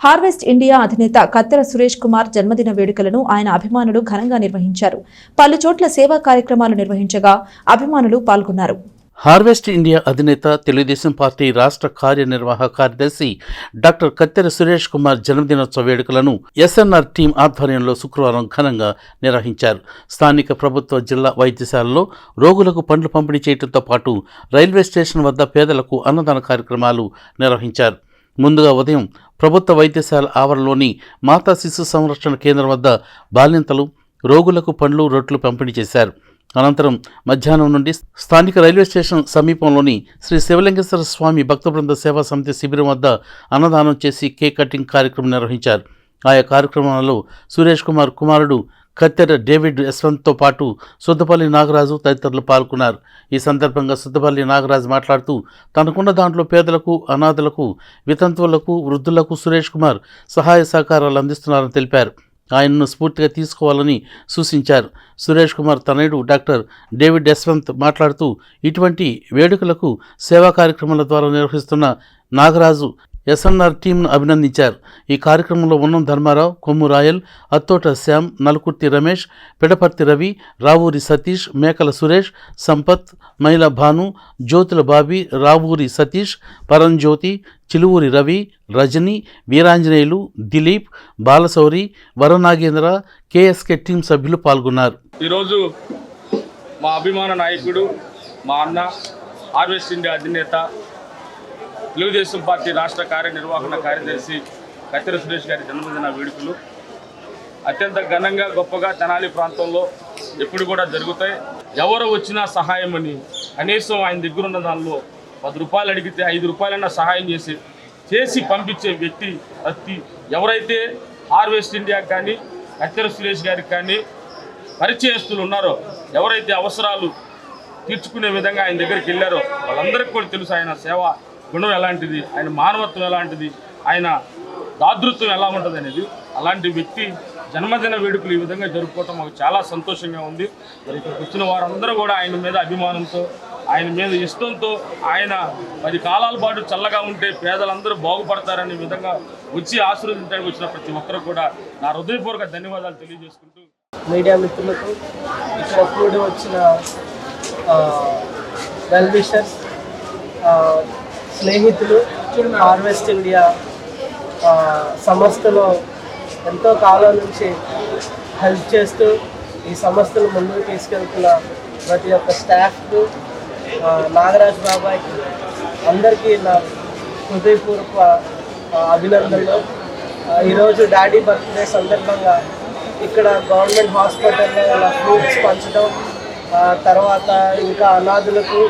Harvest India అధినేత కత్తెర సురేష్ కుమార్ జన్మదిన వేడుకలను ఆయన అభిమానులు ఘనంగా నిర్వహించారు. పలు చోట్ల సేవా కార్యక్రమాలు నిర్వహించగా అభిమానులు పాల్గొన్నారు. హార్వెస్ట్ ఇండియా అధినేత తెలుగుదేశం పార్టీ రాష్ట్ర కార్యనిర్వాహక కార్యదర్శి డాక్టర్ కత్తెర సురేష్ కుమార్ జన్మదినోత్సవ వేడుకలను ఎస్ఎన్ఆర్ టీం ఆధ్వర్యంలో శుక్రవారం ఘనంగా నిర్వహించారు. స్థానిక ప్రభుత్వ జిల్లా వైద్యశాలలో రోగులకు పండ్లు పంపిణీ చేయడంతో పాటు రైల్వే స్టేషన్ వద్ద పేదలకు అన్నదాన కార్యక్రమాలు నిర్వహించారు. ముందుగా ఉదయం ప్రభుత్వ వైద్యశాల ఆవరణలోని మాతా శిశు సంరక్షణ కేంద్రం వద్ద బాలింతలు రోగులకు పండ్లు రొట్లు పంపిణీ చేశారు. అనంతరం మధ్యాహ్నం నుండి స్థానిక రైల్వే స్టేషన్ సమీపంలోని శ్రీ శివలింగేశ్వర స్వామి భక్త బృంద సేవా సమితి శిబిరం వద్ద అన్నదానం చేసి కేక్ కటింగ్ కార్యక్రమం నిర్వహించారు. ఆయా కార్యక్రమాలలో సురేష్ కుమార్ కుమారుడు కత్తెర డేవిడ్ యశ్వంత్తో పాటు సుద్దపల్లి నాగరాజు తదితరులు పాల్గొన్నారు. ఈ సందర్భంగా సుద్దపల్లి నాగరాజు మాట్లాడుతూ తనకున్న దాంట్లో పేదలకు అనాథలకు వితంతువులకు వృద్ధులకు సురేష్ కుమార్ సహాయ సహకారాలు అందిస్తున్నారని తెలిపారు. ఆయనను స్ఫూర్తిగా తీసుకోవాలని సూచించారు. సురేష్ కుమార్ తనయుడు డాక్టర్ డేవిడ్ యశ్వంత్ మాట్లాడుతూ ఇటువంటి వేడుకలకు సేవా కార్యక్రమాల ద్వారా నిర్వహిస్తున్న నాగరాజు ఎస్ఎన్ఆర్ టీంను అభినందించారు. ఈ కార్యక్రమంలో ఉన్నం ధర్మారావు కొమ్ము రాయల్ అత్తోట శ్యామ్ నలుకుర్తి రమేష్ పిడపర్తి రవి రావూరి సతీష్ మేకల సురేష్ సంపత్ మైల భాను జ్యోతుల బాబి రావూరి సతీష్ పరంజ్యోతి చిలువూరి రవి రజని వీరాంజనేయులు దిలీప్ బాలశౌరి వరనాగేంద్ర కేఎస్కే టీం సభ్యులు పాల్గొన్నారు. ఈరోజు మా అభిమాన నాయకుడు మా అన్న హార్వెస్ట్ ఇండియా అధినేత తెలుగుదేశం పార్టీ రాష్ట్ర కార్యనిర్వహణ కార్యదర్శి కత్తిర సురేష్ గారి జన్మదిన వేడుకలు. అత్యంత ఘనంగా గొప్పగా తెనాలి ప్రాంతంలో ఎప్పుడు కూడా జరుగుతాయి. ఎవరు వచ్చినా సహాయం అని కనీసం ఆయన దగ్గర ఉన్న దానిలో పది రూపాయలు అడిగితే ఐదు రూపాయలైనా సహాయం చేసి చేసి పంపించే వ్యక్తి ప్రతి ఎవరైతే హార్వెస్ట్ ఇండియాకి కానీ కత్తెర సురేష్ గారికి కానీ పరిచయస్తులు ఉన్నారో ఎవరైతే అవసరాలు తీర్చుకునే విధంగా ఆయన దగ్గరికి వెళ్ళారో వాళ్ళందరికీ కూడా తెలుసు ఆయన సేవ గుణం ఎలాంటిది? ఆయన మానవత్వం ఎలాంటిది? ఆయన దాతృత్వం ఎలా ఉంటుంది అనేది అలాంటి వ్యక్తి జన్మదిన వేడుకలు ఈ విధంగా జరుపుకోవటం మాకు చాలా సంతోషంగా ఉంది. మరి ఇక్కడికి వచ్చిన వారందరూ కూడా ఆయన మీద అభిమానంతో ఆయన మీద ఇష్టంతో ఆయన పది కాలాల పాటు చల్లగా ఉంటే పేదలందరూ బాగుపడతారనే విధంగా వచ్చి ఆశీర్వదించడానికి వచ్చిన ప్రతి ఒక్కరు కూడా నా హృదయపూర్వక ధన్యవాదాలు తెలియజేసుకుంటూ. మీడియా మిత్రులకు ఇక్కడ కూడి వచ్చిన వెల్ విషర్స్ స్నేహితులు హార్వెస్ట్ ఇండియా సంస్థలో ఎంతో కాలం నుంచి హెల్ప్ చేస్తూ ఈ సంస్థను ముందుకు తీసుకెళ్తున్న ప్రతి ఒక్క స్టాఫ్కు నాగరాజ్ బాబాయ్కి అందరికీ నా హృదయపూర్వక అభినందనలు. ఈరోజు డాడీ బర్త్డే సందర్భంగా ఇక్కడ గవర్నమెంట్ హాస్పిటల్లో ఇలా ఫ్రూట్స్ పంచడం తర్వాత ఇంకా అనాథులకు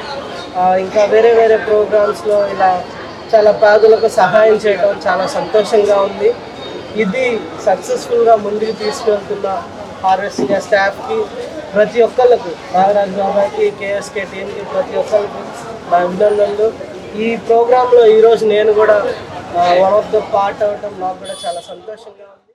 ఇంకా వేరే వేరే ప్రోగ్రామ్స్లో ఇలా చాలా పేదలకు సహాయం చేయడం చాలా సంతోషంగా ఉంది. ఇది సక్సెస్ఫుల్గా ముందుకు తీసుకెళ్తున్న హార్వెస్ట్ స్టాఫ్కి ప్రతి ఒక్కళ్ళకు నాగరాజ్ బాబాకి కేఎస్కే టీంకి ప్రతి ఒక్కరికి నా అభినందనలు. ఈ ప్రోగ్రాంలో ఈరోజు నేను కూడా వన్ ఆఫ్ ద పార్ట్ అవ్వటం నాకు కూడా చాలా సంతోషంగా ఉంది.